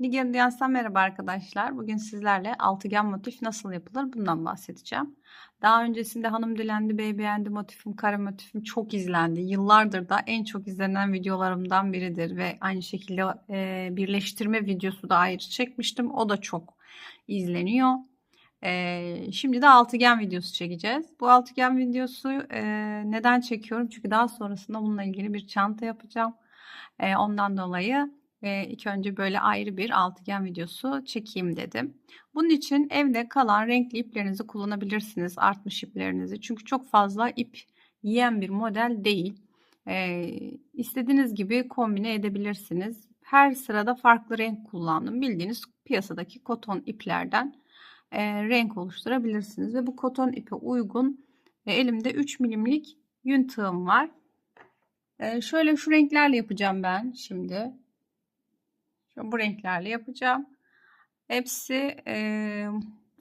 Nigar Diyans'tan merhaba arkadaşlar. Bugün sizlerle altıgen motif nasıl yapılır bundan bahsedeceğim. Daha öncesinde Hanım Dilendi, Bey Beğendi motifim, kare motifim çok izlendi. Yıllardır da en çok izlenen videolarımdan biridir ve aynı şekilde e, birleştirme videosu da ayrı çekmiştim. O da çok izleniyor. E, şimdi de altıgen videosu çekeceğiz. Bu altıgen videosu e, neden çekiyorum? Çünkü daha sonrasında bununla ilgili bir çanta yapacağım. E, ondan dolayı ve ilk önce böyle ayrı bir altıgen videosu çekeyim dedim. Bunun için evde kalan renkli iplerinizi kullanabilirsiniz. Artmış iplerinizi. Çünkü çok fazla ip yiyen bir model değil. Ee, istediğiniz gibi kombine edebilirsiniz. Her sırada farklı renk kullandım. Bildiğiniz piyasadaki koton iplerden e, renk oluşturabilirsiniz. Ve bu koton ipe uygun e, elimde 3 milimlik yün tığım var. E, şöyle şu renklerle yapacağım ben şimdi. Bu renklerle yapacağım. Hepsi e,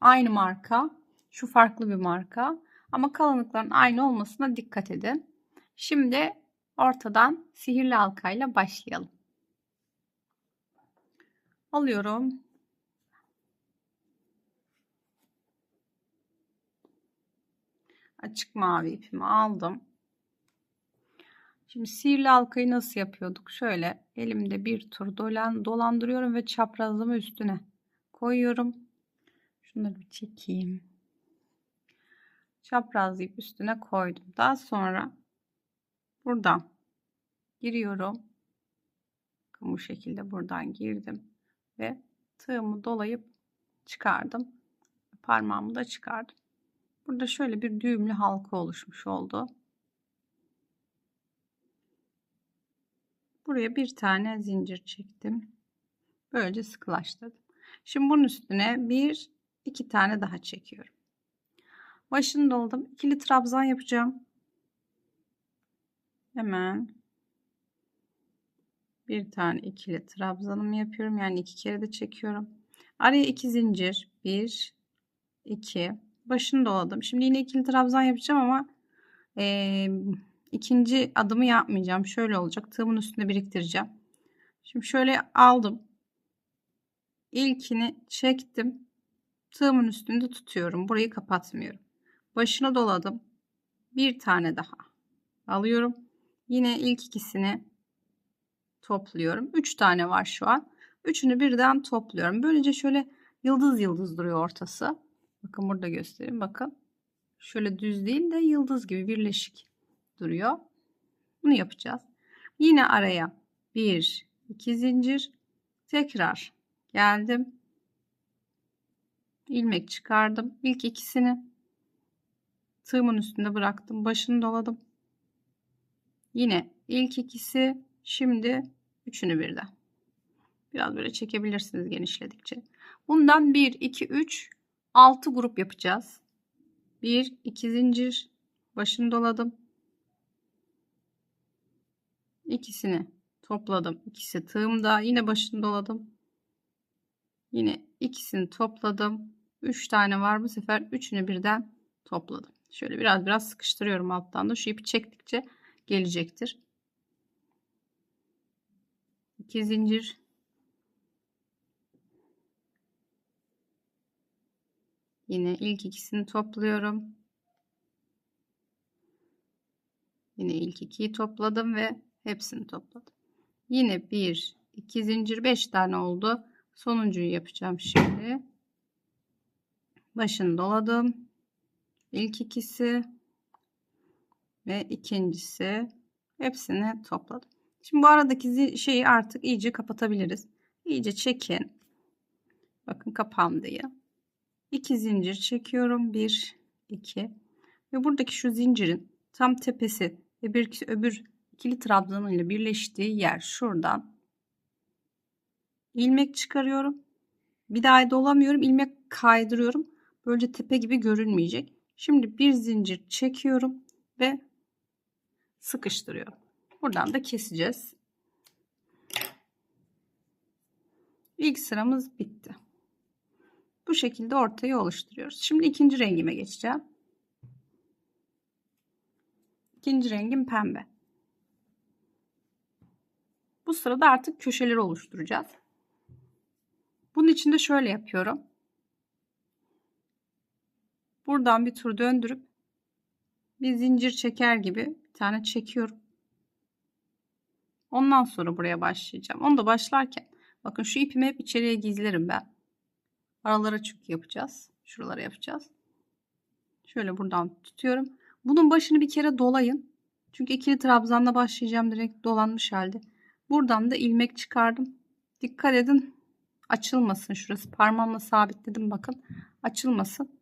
aynı marka. Şu farklı bir marka. Ama kalınlıkların aynı olmasına dikkat edin. Şimdi ortadan sihirli halkayla başlayalım. Alıyorum. Açık mavi ipimi aldım. Şimdi sihirli halkayı nasıl yapıyorduk? Şöyle elimde bir tur dolan, dolandırıyorum ve çaprazlama üstüne koyuyorum. Şunları bir çekeyim. Çaprazlayıp üstüne koydum. Daha sonra buradan giriyorum. Bu şekilde buradan girdim ve tığımı dolayıp çıkardım. Parmağımı da çıkardım. Burada şöyle bir düğümlü halka oluşmuş oldu. Buraya bir tane zincir çektim. Böylece sıkılaştırdım. Şimdi bunun üstüne bir iki tane daha çekiyorum. Başını doldum. İkili trabzan yapacağım. Hemen bir tane ikili trabzanımı yapıyorum. Yani iki kere de çekiyorum. Araya iki zincir. Bir, iki. Başını doladım. Şimdi yine ikili trabzan yapacağım ama ee, ikinci adımı yapmayacağım. Şöyle olacak. Tığımın üstünde biriktireceğim. Şimdi şöyle aldım. İlkini çektim. Tığımın üstünde tutuyorum. Burayı kapatmıyorum. Başına doladım. Bir tane daha alıyorum. Yine ilk ikisini topluyorum. Üç tane var şu an. Üçünü birden topluyorum. Böylece şöyle yıldız yıldız duruyor ortası. Bakın burada göstereyim. Bakın. Şöyle düz değil de yıldız gibi birleşik duruyor. Bunu yapacağız. Yine araya bir iki zincir tekrar geldim. ilmek çıkardım. İlk ikisini tığımın üstünde bıraktım. Başını doladım. Yine ilk ikisi şimdi üçünü birden. Biraz böyle çekebilirsiniz genişledikçe. Bundan 1 2 3 6 grup yapacağız. 1 2 zincir başını doladım ikisini topladım. İkisi tığımda. Yine başını doladım. Yine ikisini topladım. 3 tane var bu sefer. Üçünü birden topladım. Şöyle biraz biraz sıkıştırıyorum alttan da. Şu ipi çektikçe gelecektir. 2 zincir. Yine ilk ikisini topluyorum. Yine ilk ikiyi topladım ve Hepsini topladım. Yine bir, iki zincir, beş tane oldu. Sonuncuyu yapacağım şimdi. Başını doladım. İlk ikisi ve ikincisi hepsini topladım. Şimdi bu aradaki şeyi artık iyice kapatabiliriz. İyice çekin. Bakın kapandı ya. İki zincir çekiyorum. Bir, iki. Ve buradaki şu zincirin tam tepesi ve bir öbür ikili trabzanın ile birleştiği yer şuradan ilmek çıkarıyorum. Bir daha dolamıyorum. ilmek kaydırıyorum. Böylece tepe gibi görünmeyecek. Şimdi bir zincir çekiyorum ve sıkıştırıyorum. Buradan da keseceğiz. İlk sıramız bitti. Bu şekilde ortayı oluşturuyoruz. Şimdi ikinci rengime geçeceğim. İkinci rengim pembe. Bu sırada artık köşeleri oluşturacağız. için de şöyle yapıyorum. Buradan bir tur döndürüp bir zincir çeker gibi bir tane çekiyorum. Ondan sonra buraya başlayacağım. Onu da başlarken bakın şu ipimi hep içeriye gizlerim ben. Aralara çünkü yapacağız. Şuralara yapacağız. Şöyle buradan tutuyorum. Bunun başını bir kere dolayın. Çünkü ikili trabzanla başlayacağım direkt dolanmış halde. Buradan da ilmek çıkardım. Dikkat edin açılmasın şurası. Parmağımla sabitledim bakın. Açılmasın.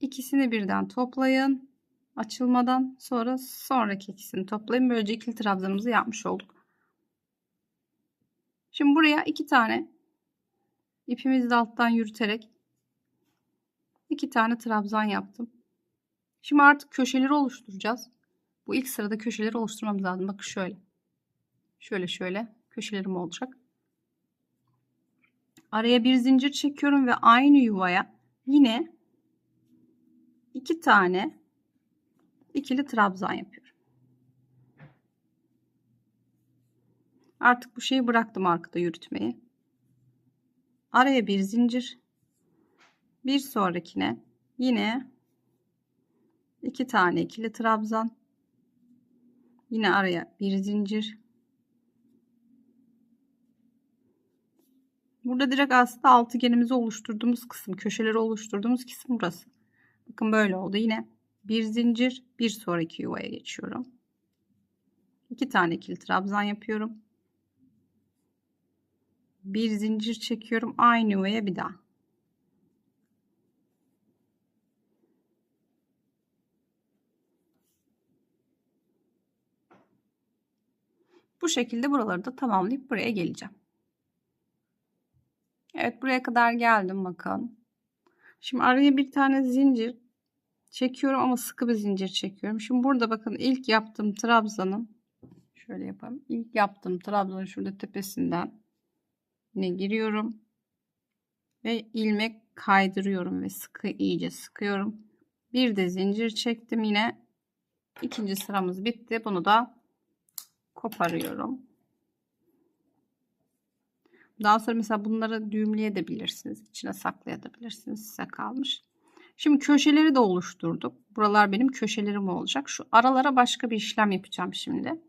İkisini birden toplayın. Açılmadan sonra sonraki ikisini toplayın. Böylece ikili trabzanımızı yapmış olduk. Şimdi buraya iki tane ipimizi de alttan yürüterek iki tane trabzan yaptım. Şimdi artık köşeleri oluşturacağız. Bu ilk sırada köşeleri oluşturmamız lazım. Bakın şöyle. Şöyle şöyle köşelerim olacak. Araya bir zincir çekiyorum ve aynı yuvaya yine iki tane ikili trabzan yapıyorum. Artık bu şeyi bıraktım arkada yürütmeyi. Araya bir zincir. Bir sonrakine yine iki tane ikili trabzan. Yine araya bir zincir. Burada direkt aslında altıgenimizi oluşturduğumuz kısım, köşeleri oluşturduğumuz kısım burası. Bakın böyle oldu. Yine bir zincir, bir sonraki yuvaya geçiyorum. İki tane ikili trabzan yapıyorum. Bir zincir çekiyorum aynı yuvaya bir daha. Bu şekilde buraları da tamamlayıp buraya geleceğim. Evet buraya kadar geldim bakın. Şimdi araya bir tane zincir çekiyorum ama sıkı bir zincir çekiyorum. Şimdi burada bakın ilk yaptığım trabzanın şöyle yapalım. İlk yaptığım trabzanın şurada tepesinden yine giriyorum ve ilmek kaydırıyorum ve sıkı iyice sıkıyorum. Bir de zincir çektim yine ikinci sıramız bitti. Bunu da koparıyorum. Daha sonra mesela bunları düğümleyebilirsiniz. içine saklayabilirsiniz. Size kalmış. Şimdi köşeleri de oluşturduk. Buralar benim köşelerim olacak. Şu aralara başka bir işlem yapacağım şimdi.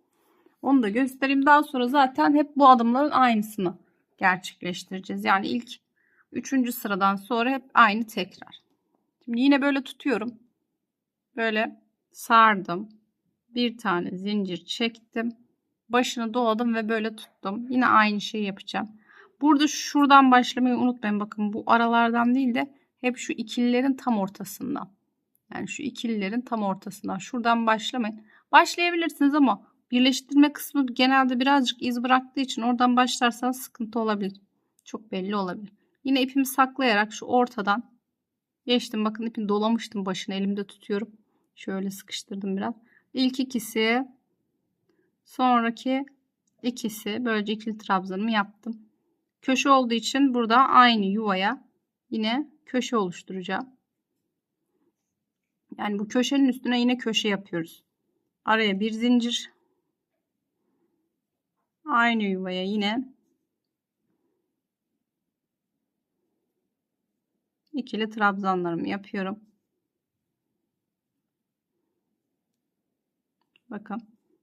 Onu da göstereyim. Daha sonra zaten hep bu adımların aynısını gerçekleştireceğiz. Yani ilk üçüncü sıradan sonra hep aynı tekrar. Şimdi yine böyle tutuyorum. Böyle sardım. Bir tane zincir çektim. Başını doladım ve böyle tuttum. Yine aynı şeyi yapacağım. Burada şuradan başlamayı unutmayın. Bakın bu aralardan değil de hep şu ikililerin tam ortasından. Yani şu ikililerin tam ortasından. Şuradan başlamayın. Başlayabilirsiniz ama birleştirme kısmı genelde birazcık iz bıraktığı için oradan başlarsanız sıkıntı olabilir. Çok belli olabilir. Yine ipimi saklayarak şu ortadan geçtim. Bakın ipini dolamıştım başına elimde tutuyorum. Şöyle sıkıştırdım biraz. İlk ikisi sonraki ikisi böylece ikili trabzanımı yaptım. Köşe olduğu için burada aynı yuvaya yine köşe oluşturacağım. Yani bu köşenin üstüne yine köşe yapıyoruz. Araya bir zincir. Aynı yuvaya yine ikili trabzanlarımı yapıyorum. Bakın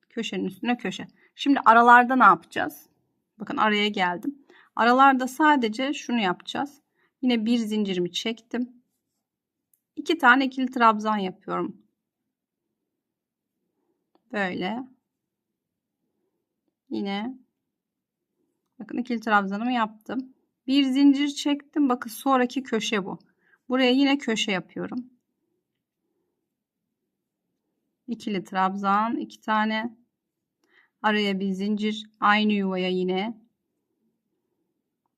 köşenin üstüne köşe. Şimdi aralarda ne yapacağız? Bakın araya geldim. Aralarda sadece şunu yapacağız. Yine bir zincirimi çektim. İki tane ikili trabzan yapıyorum. Böyle. Yine bakın ikili trabzanımı yaptım. Bir zincir çektim. Bakın sonraki köşe bu. Buraya yine köşe yapıyorum. İkili trabzan, iki tane araya bir zincir, aynı yuvaya yine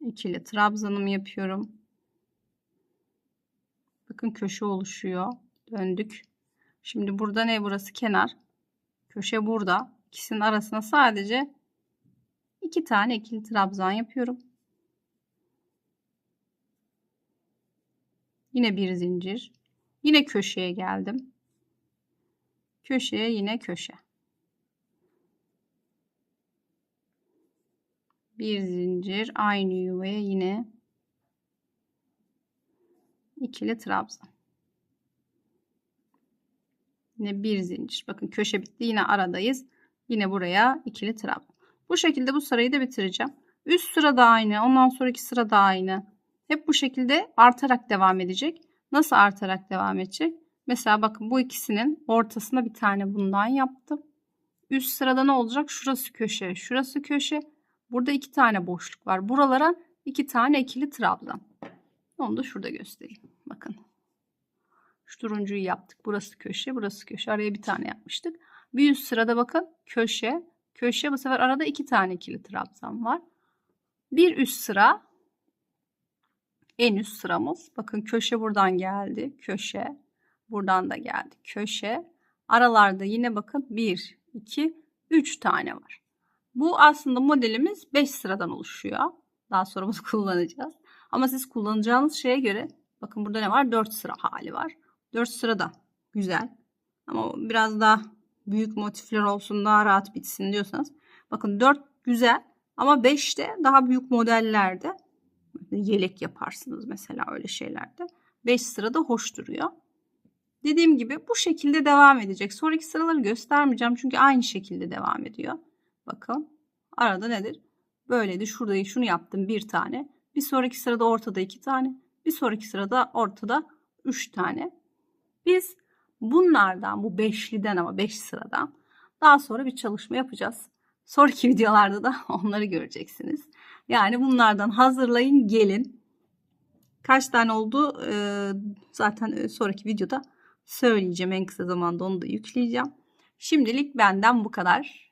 ikili trabzanımı yapıyorum. Bakın köşe oluşuyor. Döndük. Şimdi burada ne burası kenar. Köşe burada. İkisinin arasına sadece iki tane ikili trabzan yapıyorum. Yine bir zincir. Yine köşeye geldim. Köşeye yine köşe. Bir zincir aynı yuvaya yine ikili trabzan. Yine bir zincir. Bakın köşe bitti. Yine aradayız. Yine buraya ikili trabzan. Bu şekilde bu sırayı da bitireceğim. Üst sıra da aynı. Ondan sonraki sıra da aynı. Hep bu şekilde artarak devam edecek. Nasıl artarak devam edecek? Mesela bakın bu ikisinin ortasına bir tane bundan yaptım. Üst sırada ne olacak? Şurası köşe, şurası köşe. Burada iki tane boşluk var. Buralara iki tane ikili trabzan. Onu da şurada göstereyim. Bakın. Şu turuncuyu yaptık. Burası köşe, burası köşe. Araya bir tane yapmıştık. Bir üst sırada bakın köşe, köşe. Bu sefer arada iki tane ikili trabzan var. Bir üst sıra en üst sıramız. Bakın köşe buradan geldi. Köşe. Buradan da geldi. Köşe. Aralarda yine bakın 1, 2, 3 tane var. Bu aslında modelimiz 5 sıradan oluşuyor. Daha sonra bunu kullanacağız. Ama siz kullanacağınız şeye göre bakın burada ne var? 4 sıra hali var. 4 sıra da güzel. Ama biraz daha büyük motifler olsun daha rahat bitsin diyorsanız. Bakın 4 güzel ama 5 de daha büyük modellerde yelek yaparsınız mesela öyle şeylerde. 5 sırada hoş duruyor. Dediğim gibi bu şekilde devam edecek. Sonraki sıraları göstermeyeceğim çünkü aynı şekilde devam ediyor. Bakın arada nedir? Böyleydi. Şurada şunu yaptım bir tane. Bir sonraki sırada ortada iki tane. Bir sonraki sırada ortada üç tane. Biz bunlardan bu beşliden ama beş sıradan daha sonra bir çalışma yapacağız. Sonraki videolarda da onları göreceksiniz. Yani bunlardan hazırlayın gelin. Kaç tane oldu ee, zaten sonraki videoda söyleyeceğim en kısa zamanda onu da yükleyeceğim. Şimdilik benden bu kadar.